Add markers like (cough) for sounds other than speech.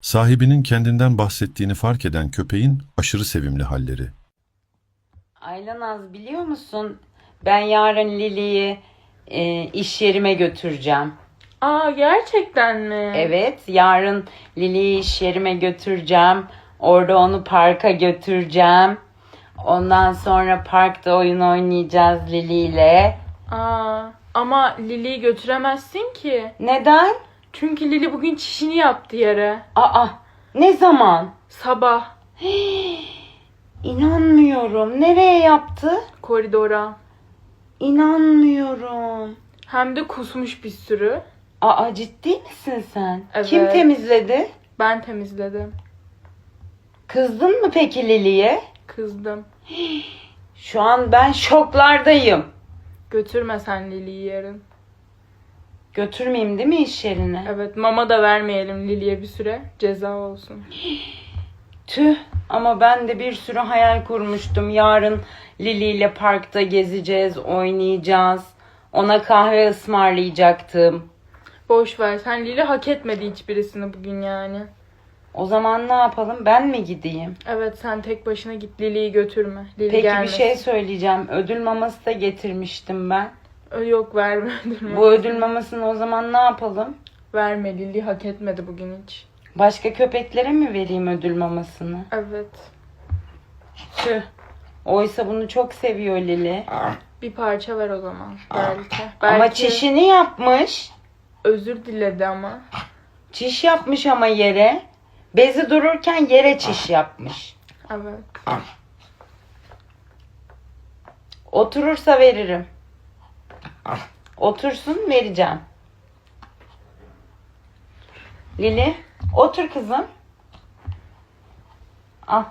Sahibinin kendinden bahsettiğini fark eden köpeğin aşırı sevimli halleri. Aylanaz biliyor musun? Ben yarın Lili'yi e, iş yerime götüreceğim. Aa gerçekten mi? Evet, yarın Lili'yi iş yerime götüreceğim. Orada onu parka götüreceğim. Ondan sonra parkta oyun oynayacağız Lili ile. Aa ama Lili'yi götüremezsin ki. Neden? Çünkü Lili bugün çişini yaptı yere. Aa, ne zaman? Sabah (gasps) İnanmıyorum. Nereye yaptı? koridora. İnanmıyorum. Hem de kusmuş bir sürü. Aa, ciddi misin sen? Evet. Kim temizledi? Ben temizledim. Kızdın mı peki Lili'ye? Kızdım. (gasps) Şu an ben şoklardayım. Götürme sen Lili'yi yarın. Götürmeyeyim değil mi iş yerine? Evet mama da vermeyelim Lili'ye bir süre. Ceza olsun. Tüh ama ben de bir sürü hayal kurmuştum. Yarın Lili ile parkta gezeceğiz, oynayacağız. Ona kahve ısmarlayacaktım. Boş ver sen Lili hak etmedi hiçbirisini bugün yani. O zaman ne yapalım? Ben mi gideyim? Evet sen tek başına git Lili'yi götürme. Lili Peki gelmesin. bir şey söyleyeceğim. Ödül maması da getirmiştim ben. Yok verme ödül Bu ödül mamasını o zaman ne yapalım? Verme Lili hak etmedi bugün hiç. Başka köpeklere mi vereyim ödül mamasını? Evet. Tüh. Oysa bunu çok seviyor Lili. Bir parça ver o zaman. Belki. Ama Belki çişini yapmış. özür diledi ama. Çiş yapmış ama yere. Bezi dururken yere çiş yapmış. Evet. Oturursa veririm. Otursun vereceğim. Lili otur kızım. Al.